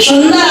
সন্ধ্যা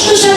কষ্ট